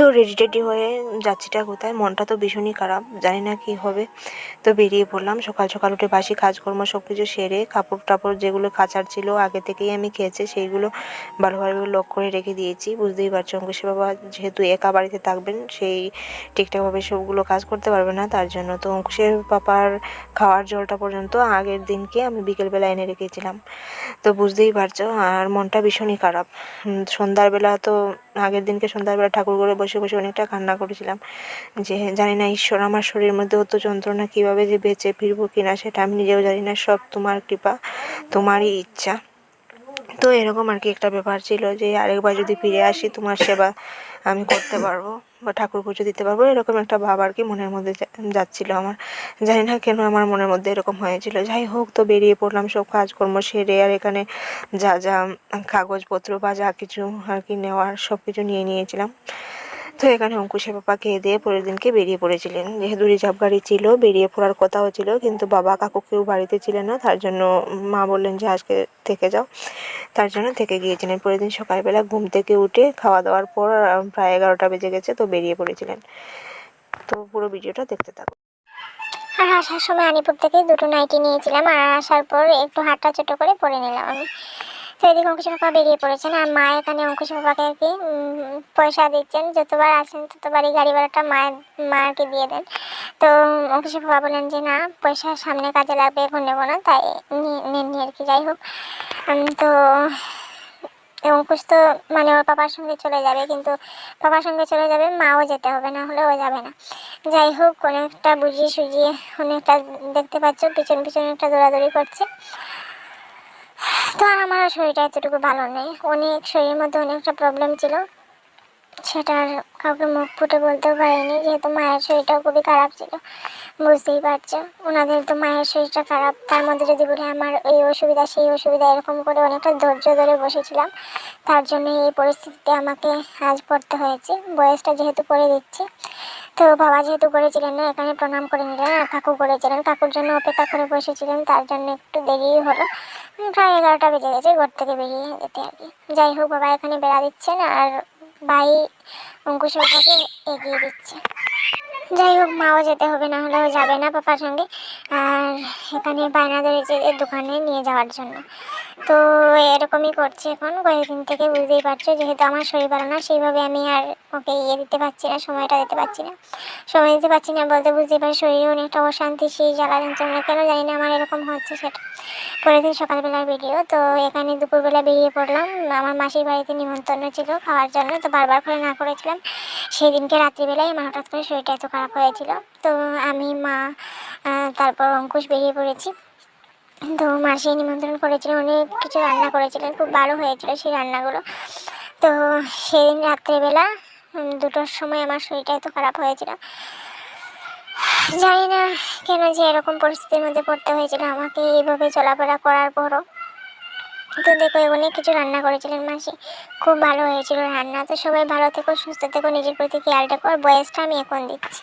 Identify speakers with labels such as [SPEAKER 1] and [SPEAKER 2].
[SPEAKER 1] তো ready teddy হয়ে যাচ্ছিটা কোথায়? মনটা তো ভীষণই খারাপ জানি না কি হবে। তো বেরিয়ে পড়লাম সকাল সকাল উঠে বাসি কাজকর্ম সব কিছু সেরে কাপড় টাপড় যেগুলো কাচার ছিল আগে থেকেই আমি খেয়েছি সেইগুলো ভালোভাবে লক করে রেখে দিয়েছি। বুঝতেই পারছ অঙ্কুশের বাবা যেহেতু একা বাড়িতে থাকবেন সেই ঠিকঠাকভাবে সবগুলো কাজ করতে পারবে না তার জন্য তো অঙ্কুশের পাপার খাওয়ার জলটা পর্যন্ত আগের দিনকে আমি বিকেলবেলা এনে রেখেছিলাম। তো বুঝতেই পারছ আর মনটা ভীষণই খারাপ। উম, সন্ধ্যাবেলা তো আগের দিনকে সন্ধ্যাবেলা ঠাকুর ঘরে বসে বসে বসে অনেকটা কান্না করেছিলাম যে, জানি না ঈশ্বর, আমার শরীরের মধ্যে অত যন্ত্রণা কীভাবে যে বেঁচে ফিরবো কিনা সেটা আমি নিজেও জানি না, সব তোমার কৃপা, তোমারই ইচ্ছা। তো এরকম আর কি একটা ব্যাপার ছিল যে, আরেকবার যদি ফিরে আসি, তোমার সেবা আমি করতে পারব বা ঠাকুর পুজো দিতে পারব, এরকম একটা ভাব আর কি মনের মধ্যে যাচ্ছিল আমার। জানি না কেন আমার মনের মধ্যে এরকম হয়েছিল। যাই হোক, তো বেরিয়ে পড়লাম, সব কাজকর্ম সেরে আর এখানে যা যা, কাগজপত্র বা যা কিছু আর কি নেওয়ার সব কিছু নিয়ে নিয়েছিলাম। তো এখানে অঙ্কুশের বাবা খেয়ে দিয়ে পরের দিনকে বেরিয়ে পড়েছিলেন। যেহেতু রিজার্ভ গাড়ি ছিল, বেরিয়ে পড়ার কথাও ছিল, কিন্তু বাবা কাকু কেউ বাড়িতে ছিলেন না, তার জন্য মা বললেন যে আজকে থেকে যাও। তার জন্য থেকে গিয়েছিলেন। পরের দিন সকালবেলা ঘুম থেকে উঠে খাওয়া দাওয়ার পর প্রায় এগারোটা বেজে গেছে, তো বেরিয়ে পড়েছিলেন। তো পুরো ভিডিওটা দেখতে থাকো
[SPEAKER 2] আর আসার সময় আনিপুর থেকে দুটো নাইটি নিয়েছিলাম, আর আসার পর একটু হাতটা ছোটো করে পরে নিলাম আমি। তো এদিকে অঙ্কুশ বেরিয়ে পড়েছেন আর মা এখানে অঙ্কুশ বাবাকে আর কি পয়সা দিচ্ছেন? যতবার আসেন ততবারই গাড়ি ভাড়াটা মায়ের মাকে দিয়ে দেন। তো অঙ্কুশ বাবা বলেন যে, না, পয়সা সামনে কাজে লাগবে, এখন নেব না। তাই নিয়ে- নেননি আর কি, যাই হোক। তো অঙ্কুশ তো মানে ওর পাপার সঙ্গে চলে যাবে, কিন্তু পাপার সঙ্গে চলে যাবে, মাও যেতে হবে, না হলে ও যাবে না। যাই হোক, অনেকটা বুঝিয়ে সুঝিয়ে অনেকটা দেখতে পাচ্ছ, পিছন পিছনে একটা দৌড়াদৌড়ি করছে। তো আর আমার শরীরটা এতটুকু ভালো নেই। অনেক শরীরের মধ্যে অনেকটা প্রবলেম ছিল। সেটা আর কাউকে মুখ ফুটে বলতেও পারিনি, যেহেতু মায়ের শরীরটাও খুবই খারাপ ছিল। বুঝতেই পারছ। ওনাদের তো মায়ের শরীরটা খারাপ। তার মধ্যে যদি বলি আমার এই অসুবিধা, সেই অসুবিধা এরকম করে অনেকটা ধৈর্য ধরে বসেছিলাম। তার জন্য এই পরিস্থিতিতে আমাকে আজ পড়তে হয়েছে। বয়সটা যেহেতু করে দিচ্ছে। তো বাবা যেহেতু করেছিলেন না, এখানে প্রণাম করে নিলেন আর কাকু করেছিলেন। কাকুর জন্য অপেক্ষা করে বসেছিলেন, তার জন্য একটু দেরি হলো। প্রায় এগারোটা বেজে গেছে, ঘর থেকে বেরিয়ে যেতে আর কি। যাই হোক, বাবা এখানে বেড়া দিচ্ছেন আর ভাই অঙ্কুশ এগিয়ে দিচ্ছে। যাই হোক, মাও যেতে হবে, না হলেও যাবে না পাপার সঙ্গে। আর এখানে বায়না ধরেছে দোকানে নিয়ে যাওয়ার জন্য। তো এরকমই করছে এখন, কয়েকদিন থেকে বুঝতেই পারছ, যেহেতু আমার শরীর ভালো না, সেইভাবে আমি আর ওকে ইয়ে দিতে পারছি না, সময়টা দিতে পারছি না। সময় দিতে পারছি না বলতে বুঝতেই পারি শরীরে অনেকটা অশান্তি, সেই জ্বালা যন্ত্রণা, কেন জানি না আমার এরকম হচ্ছে সেটা। পরের দিন সকালবেলার ভিডিও তো এখানে দুপুরবেলা বেরিয়ে পড়লাম। আমার মাসির বাড়িতে নিমন্ত্রণ ছিল খাওয়ার জন্য, তো বারবার করে না করেছিলাম। সেই দিনকে রাত্রিবেলায় আমার হঠাৎ করে শরীরটা এত খারাপ হয়েছিল। তো আমি, মা তারপর অঙ্কুশ বেরিয়ে পড়েছি। তো মাসি নিমন্ত্রণ করেছিলেন অনেক কিছু রান্না করেছিলেন, খুব ভালো হয়েছিল সেই রান্নাগুলো। তো সেদিন রাত্রেবেলা দুটোর সময় আমার শরীরটা এত খারাপ হয়েছিল। জানি না কেন যে এরকম পরিস্থিতির মধ্যে পড়তে হয়েছিল। আমাকে এইভাবে চলাফেরা করার পরও তো দেখো অনেক কিছু রান্না করেছিলেন মাসি। খুব ভালো হয়েছিল রান্না। তো সবাই ভালো থেকো, সুস্থ থেকো, নিজের প্রতি খেয়াল রেখো। আর বয়সটা আমি এখন দিচ্ছি।